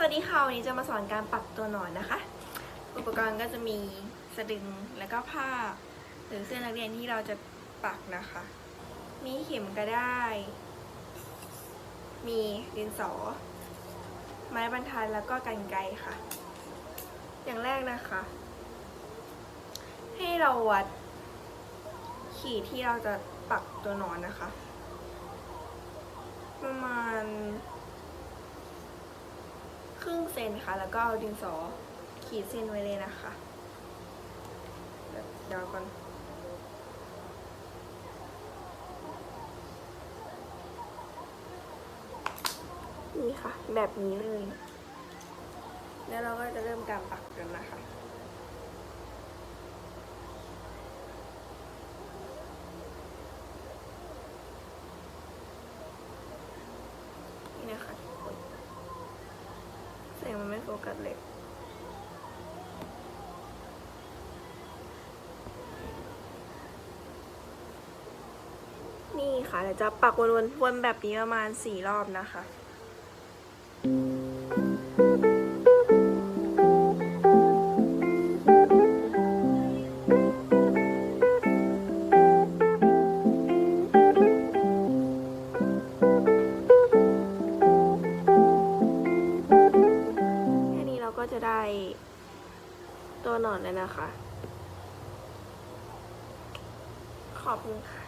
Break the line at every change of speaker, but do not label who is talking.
สวัสดีค่ะ วันนี้จะมาสอนการปักตัวหนอนนะคะ อุปกรณ์ก็จะมีสะดึงแล้วก็ผ้า หรือเสื้อนักเรียนที่เราจะปักนะคะ มีเข็มก็ได้ มีดินสอ ไม้บรรทัดแล้วก็กรรไกรค่ะ อย่างแรกนะคะ ให้เราวัดขีดที่เราจะปักตัวหนอนนะคะ ประมาณ เซนค่ะ แล้วก็เอาดินสอขีดเส้นไว้เลยนะคะเดี๋ยวเดี๋ยวก่อนนี่ค่ะ แบบนี้เลย แล้วเราก็จะเริ่มการปักกันนะคะ นี่นะคะทุกคน แสง มันไม่โฟกัสเลยนี่ค่ะเดี๋ยวจะปักวนๆวนแบบนี้ประมาณสี่รอบนะคะ จะได้ตัวหนอนแล้วนะคะ ขอบคุณค่ะ